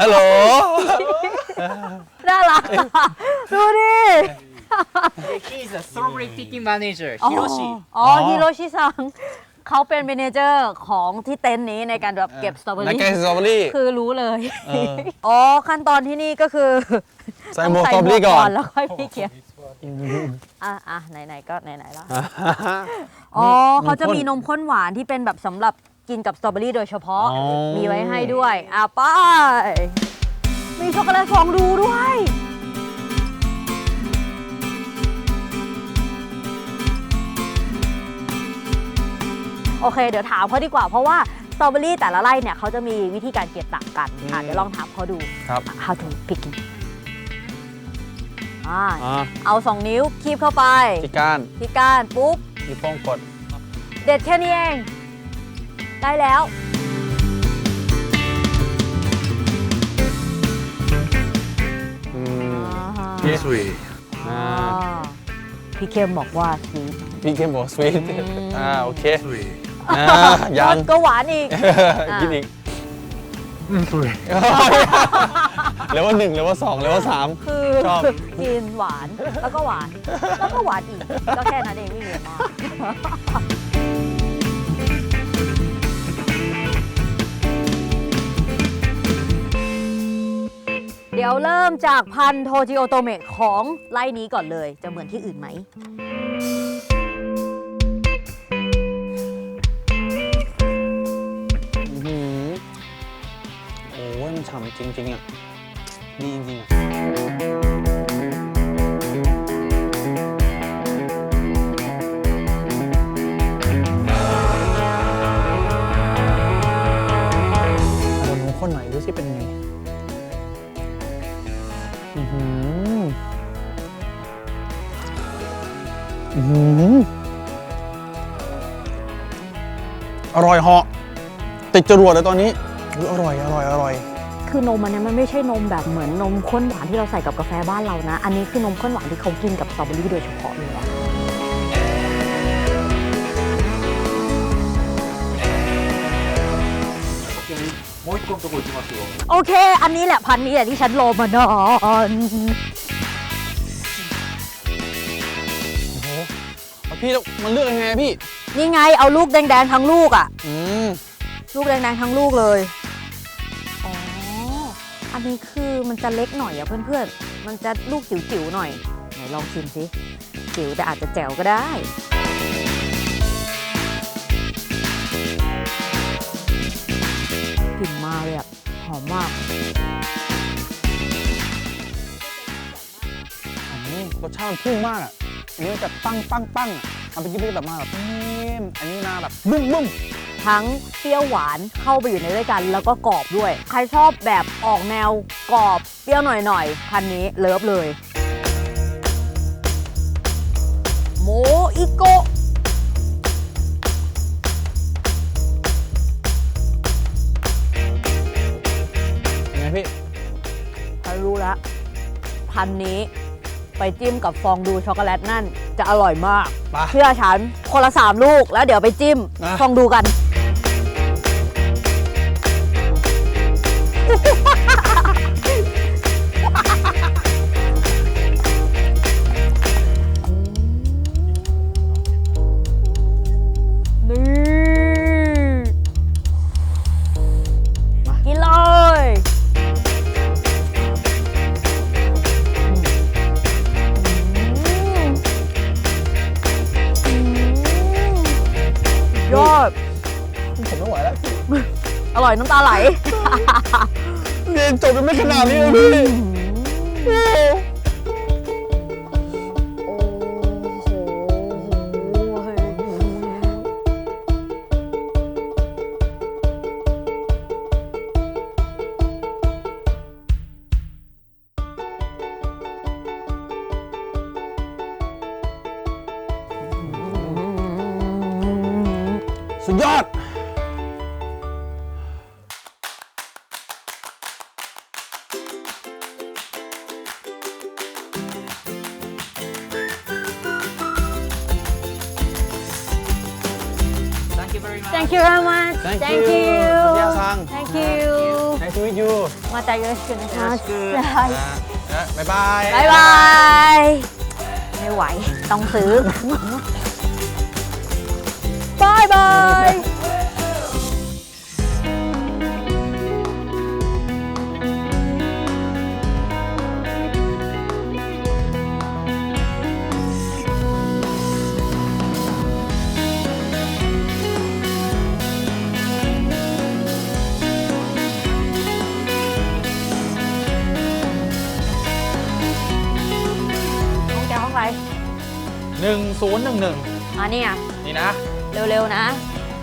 ฮัลโหลฮัลโหล น่ารักอะดูดิ He is a strawberry picking manager, อ๋อ Hiroshi. อ๋อฮิโรชิซังเขาเป็นเมเนเจอร์ของที่เต็นท์นี้ในการแบบเก็บสตรอเบอนักรี่ แกงสตรอเบอรี่ คือรู้เลย เอออ๋อ ขั้นตอนที่นี่ก็คือใส่หมวกสตรอเบอรี่ก่อน แล้วค่อยพี่เขียนอะอะไหนๆก็ไหนๆแล้ว อ๋อเขาจะมีนมข้นหวานที่เป็นแบบสำหรับ กินกับสตรอเบอรี่โดยเฉพาะ อ๋อ มีไว้ให้ด้วยอะไป้ามีช็อกโกแลตฟองดูด้วย โอเค เดี๋ยวถามเขาดีกว่า เพราะว่าสตรอเบอรี่แต่ละไร่เนี่ยเขาจะมีวิธีการเก็บต่างกันอะเดี๋ยวลองถามเขาดู ครับ how to picking อ่าอ่าเอาสองนิ้วคีบเข้าไปที่ก้านที่ก้านปุ๊บที่โป้งกด เด็ดแค่นี้เอง ได้แล้ว อืมอ่า This way อ่าอ่าพี่เข้มบอกว่าสีพี่เข้มบอกสวีทมอ่าโอเคอ่ายังก็หวานอีกกินอีกเหลือว่าหนึ่งเหลือว่าสองเหลือว่าสาม คือชอบ กินหวานแล้วก็หวาน แล้วก็หวานอีก ก็แค่นั้นเองไม่มีอะไรมาก เดี๋ยวเริ่มจากพันโทจิโอโตเมะของไร่นี้ก่อนเลย จะเหมือนที่อื่นไหม อื้อหือโอ้ยมันฉ่ำจริง ๆ อะ ดีจริงๆอะเอานมข้นหน่อยดูสิเป็นไง อื้อหืออร่อยเหาะติดจรวดเลยตอนนี้อุ๊ยอร่อยอร่อยอร่อย คือนมอันเนี้ยมันไม่ใช่นมแบบเหมือนนมข้นหวานที่เราใส่กับกาแฟบ้านเรานะ อันนี้คือนมข้นหวานที่เขากินกับสตรอเบอรี่โดยเฉพาะเลยอะโอเค อันนี้แหละพันธุ์นี้แหละที่ฉันรอมานาน พี่แล้วมันเลือกยังไงอะพี่ นี่ไงเอาลูกแดงๆทั้งลูกอะอืมลูกแดงๆทั้งลูกเลย อ๋อ อันนี้คือมันจะเล็กหน่อยอะเพื่อนๆ มันจะลูกจิ๋วๆหน่อย ไหนลองชิมสิ จิ๋วแต่อาจจะแจ๋วก็ได้ กลิ่นมาเลยอะหอมมากอืมรสชาติมันพุ่งมากอะ อันนี้มันจะปังปังปังอะเอาไปกินไปแบบมาแบบนิ่มอันนี้มาแบบบึ้มบึ้มทั้งเปรี้ยวหวานเข้าไปอยู่ในด้วยกันแล้วก็กรอบด้วย ใครชอบแบบออกแนวกรอบเปรี้ยวหน่อยๆพันนี้เลิฟเลยโมอิโกะยังไงพี่ฉันรู้แล้วพันนี้ ไปจิ้มกับฟองดูช็อกโกแลตนั่นจะอร่อยมาก ไป เชื่อฉันคนละสามลูกแล้วเดี๋ยวไปจิ้มนะ ฟองดูกันนี่ ร่อยน้ำตาไหลเรียนจบยังไม่ขนาดนี้เลยพี่ Thank you very much. Thank you very much. Thank Thank you. you. Yes, Sang. Thank you. you มาใจよろしくお願いします อ่ะนะบ๊ายบาย บายบาย ไม่ไหว ต้องซื้อบายบาย 1011 อะนี่ไงนี่นะเร็วๆนะ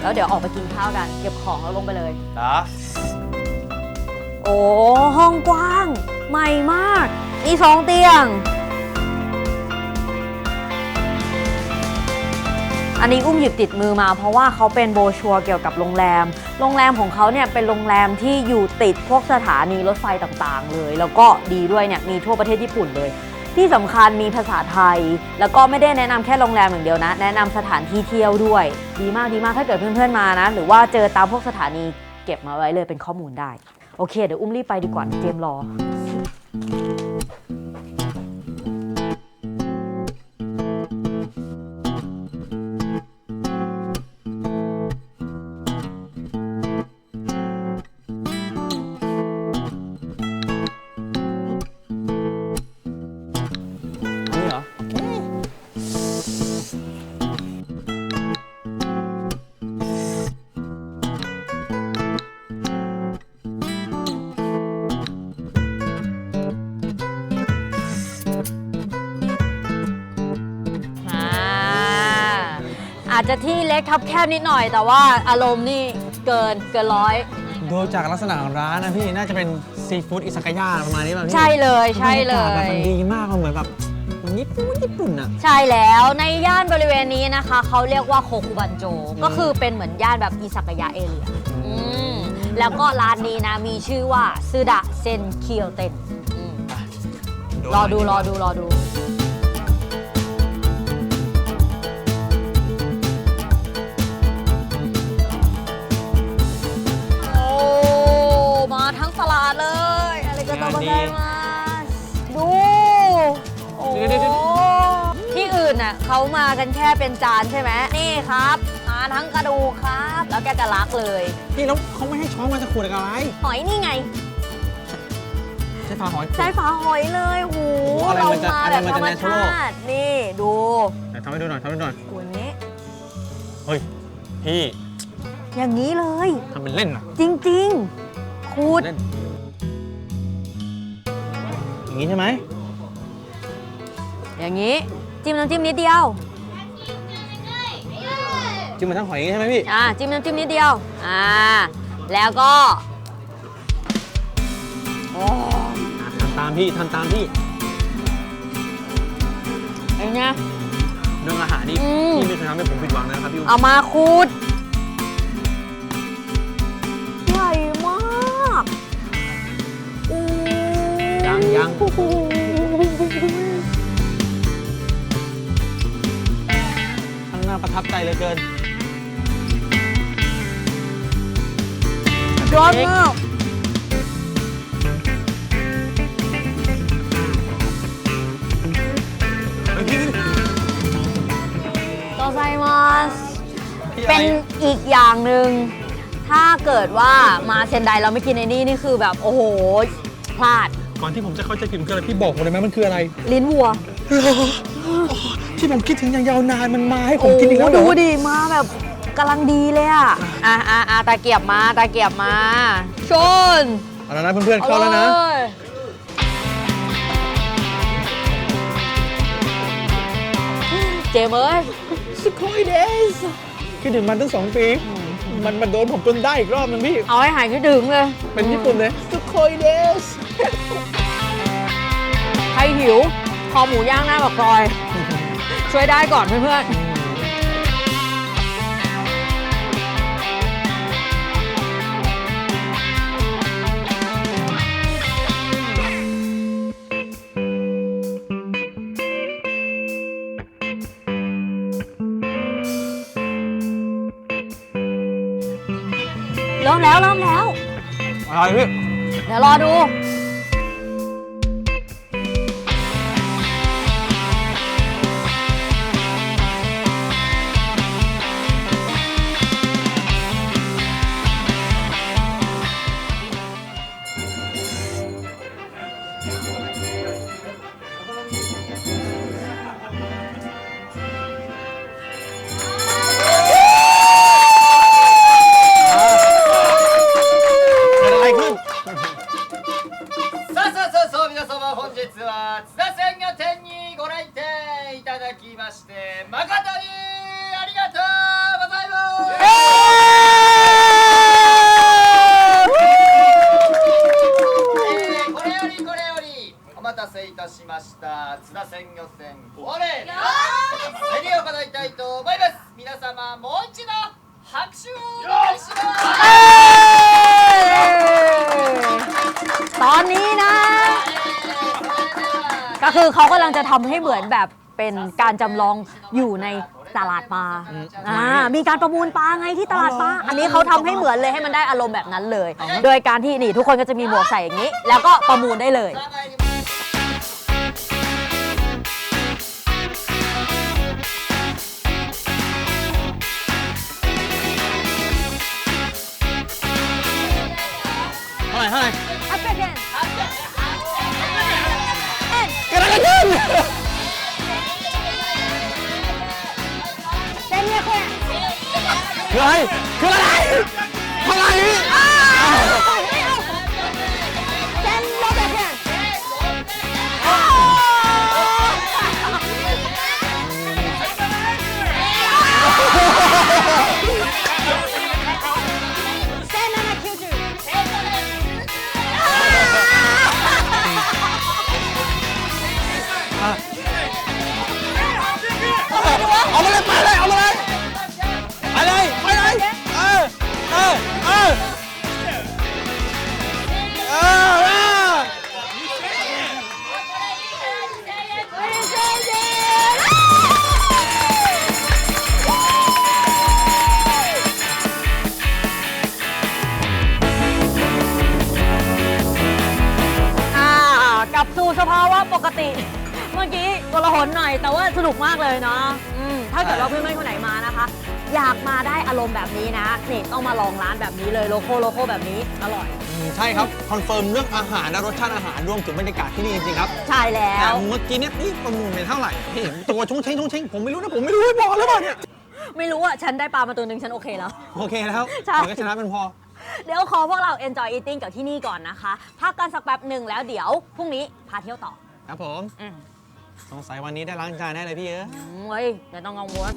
แล้วเดี๋ยวออกไปกินข้าวกัน เก็บของแล้วลงไปเลย นะโอ้ห้องกว้าง ใหม่มาก มีสองเตียง อันนี้อุ้มหยิบติดมือมา เพราะว่าเขาเป็นโบชัวเกี่ยวกับโรงแรม โรงแรมของเขาเนี่ยเป็นโรงแรมที่อยู่ติดพวกสถานีรถไฟต่างๆ เลย แล้วก็ดีด้วยเนี่ยมีทั่วประเทศญี่ปุ่นเลย ที่สำคัญมีภาษาไทย แล้วก็ไม่ได้แนะนำแค่โรงแรมอย่างเดียวนะ แนะนำสถานที่เที่ยวด้วย ดีมากดีมากถ้าเกิดเพื่อนๆมานะ หรือว่าเจอตามพวกสถานีเก็บมาไว้เลยเป็นข้อมูลได้ โอเค เดี๋ยวอุ้มรีบไปดีกว่าเจมส์รอ จจะที่เล็กทับแคบนิดหน่อย แต่ว่าอารมณ์นี่เกินเกินร้อย ดูจากลักษณะของร้านนะพี่น่าจะเป็นซีฟู้ดอิซากายะประมาณนี้ป่ะพี่ใช่เลยใช่เลบรรากาศแบบยมันดีมากมันเหมือนแบบมันญี่ปุ่นญี่ปุ่นอะใช่แล้วในย่านบริเวณนี้นะคะ เขาเรียกว่าโคคุบันโจ ก็คือเป็นเหมือนย่านแบบอิซากายะเอเรียอืมแล้วก็ร้านนี้นะ มีชื่อว่าซึดะเซนเคียวเต็นอืมรอดูรอดูรอดู เขามากันแค่เป็นจานใช่ไหมนี่ครับมาทั้งกระดูกครับ แล้วแกจะรักเลย พี่แล้วเขาไม่ให้ช้อนมาจะขวดอะไร หอยนี่ไง ใช่ฝาหอย ใช้ฝาหอยเลยโอ้โหโอ้อะไรเรามันจะมาอะไรแบบมันธรจะรม natural ชาตินี่ดูไหนทำให้ดูหน่อยทำให้ดูหน่อยอย่างนี้เฮ้ย พี่อย่างนี้เลย ทำเป็นเล่นอะจริงๆขูด เล่น อย่างนี้ใช่ไหมอย่างนี้ จิ้มน้ำจิ้มนิดเดียว จิ้มมาทั้งหอยอย่างนี้ใช่ไหมพี่ อ่าจิ้มน้ำจิ้มนิดเดียว อ่า แล้วก็โอ้ทำตามพี่ทำตามพี่ไอ้เนี่ยเรื่องอาหารนี่อืม พี่ไม่เคยทำให้ผมผิดหวังนะครับพี่เอามาขูดใหญ่มากอู้ยังยังข้างห ประทับใจเหลือเกินยอดมากเฮ้ยพี่โตไซมัสพี่เป็นอะไรอีกอย่างหนึ่ง ถ้าเกิดว่ามาเซนไดเราไม่กินไอ้นี่นี่คือแบบ โอ้โห พลาด ก่อนที่ผมจะเข้าใจผิดมันคืออะไรพี่บอกผมเลยไหมมันคืออะไร ลิ้นวัว ที่ผมคิดถึงอย่างยาวนานมันมาให้ผมกินอีกแล้วเหรดูอดิมาแบบกำลังดีเลยอะอะอะอะตาเกียบมาตาเกียบมา ชนเอาแล้วนะเพื่อนๆเข้าแล้วนะอยเจมส์เอ้ยสุโคยเดสคิดถึงมันตั้งสองปี มันมันโดนผมจนได้อีกรอบนึงพี่ เอาให้หายคิดถึงเลย เป็นญี่ปุ่นเลยสุโคยเดส ใครหิวค อหมูย่างหน้าปากซอย ช่วยได้ก่อนเพื่อนๆ เริ่มแล้วเริ่มแล้ว อะไรพี่ เดี๋ยวรอดู たせいたしました津田鮮魚店我競りを行いたいと思います皆様もう一度拍手をお願いします ตอนนี้นะ ก็คือเขากำลังจะทำให้เหมือนแบบเป็นการจำลองอยู่ในตลาดปลาอ่ามีการประมูลปลาไงที่ตลาดปลา อันนี้เขาทำให้เหมือนเลยให้มันได้อารมณ์แบบนั้นเลย โดยการที่นี่ทุกคนก็จะมีหมวกใส่อย่างนี้ แล้วก็ประมูลได้เลย เท่าไหร่เท่าไหร่อัปเดตเกิดอะไรขึ้นเส้นเนี่ยแค่คืออะไรคืออะไร มาเลยไปเลยเอามาเลยไปเลยไปเลยเออเออเออเออเออ อ่ากลับสู่สภาวะปกติ เมื่อกี้กลหนหน่อย แต่ว่าสนุกมากเลยเนาะอืมถ้าเกิดว่าเพื่อนๆคนไหนมานะคะ อยากมาได้อารมณ์แบบนี้นะนี่ต้องมาลองร้านแบบนี้เลยโลโก้โลโก้แบบนี้อร่อย อืมใช่ครับคอนเฟิร์มเรื่องอาหารและรสชาติอาหารรวมถึงบรรยากาศที่นี่จริงๆครับใช่แล้แต่ว เมื่อกี้เนี่ยนี่ประมูลไปเท่าไหร่พี่เห็นตัวชงเชงชงเชงผมไม่รู้นะผมไม่รู้ไม่บอกหรือเปล่าเนี่ยไม่รู้อะฉันได้ปลามาตัวหนึ่งฉันโอเคแล้ว โอเคแล้วใช่เดี๋ยวก็ชนะเป็นพอ เดี๋ยวขอพวกเรา enjoy eating กับที่นี่ก่อนนะคะ พักกันสักแป๊บหนึ่งแล้วเดี๋ยวพรุ่งนี้พาเที่ยวต่อ ครับผม อืม สงสัยวันนี้ได้ล้างจานแน่เลยพี่เออเฮ้ยไม่ต้องกังวล